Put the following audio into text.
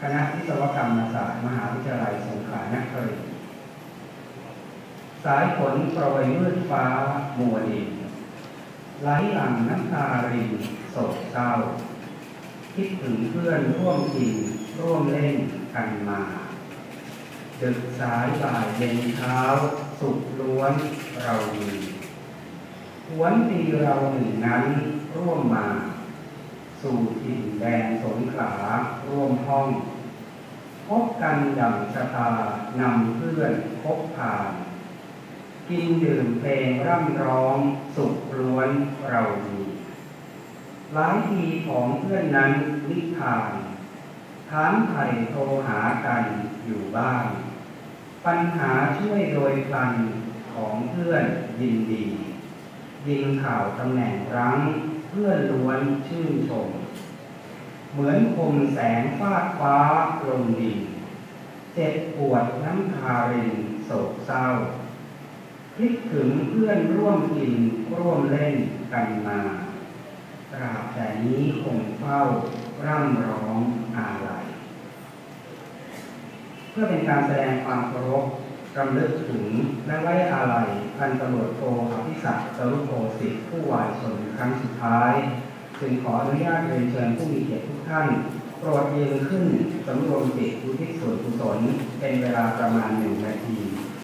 คณะวิศวกรรมศาสตร์มหาวิทยาลัยสงขลานครินทร์สายฝนโปรยมืดฟ้ามัวดินไหลหลังน้ำตารินโศกเศร้า คิดถึงเพื่อนร่วมกินร่วมเล่นกันมาดึกสายบ่ายเย็นเช้า สุขล้วนเรามีหวนตีเราหนึ่งนั้นร่วมมา สู่ถิ่นแดนสงขลาร่วมห้อง พบกันดั่งชะตานำเพื่อนพบผ่าน กินดื่มเพลงร่ำร้องสุขล้วนเรามีหลายทีของเพื่อนนั้นนิทานถามไถ่โทรหากันอยู่บ้างปัญหาช่วยโดยพลันของเพื่อนยินดี ยิงข่าวตำแหน่งรั้ง เพื่อนล้วนชื่นชม เหมือนคมแสงฟาดฟ้าลงดินเจ็บปวดน้ำคารินโศกเศร้าคิดถึงเพื่อนร่วมกินร่วมเล่นกันมาตราบแต่นี้คงเฝ้าร่ำร้องอาลัยเพื่อเป็นการแสดงความเคารพ รำลึกถึงและไว้อาลัยพันตำรวจโทอภิศักดิ์จรุโภสิทธิ์ผู้วายชนครั้งสุดท้ายจึงขออนุญาตเรียนเชิญผู้มีเกียรติทุกท่านโปรดยืนขึ้นสำรวมจิตอุทิศส่วนกุศลเป็นเวลาประมาณหนึ่งนาที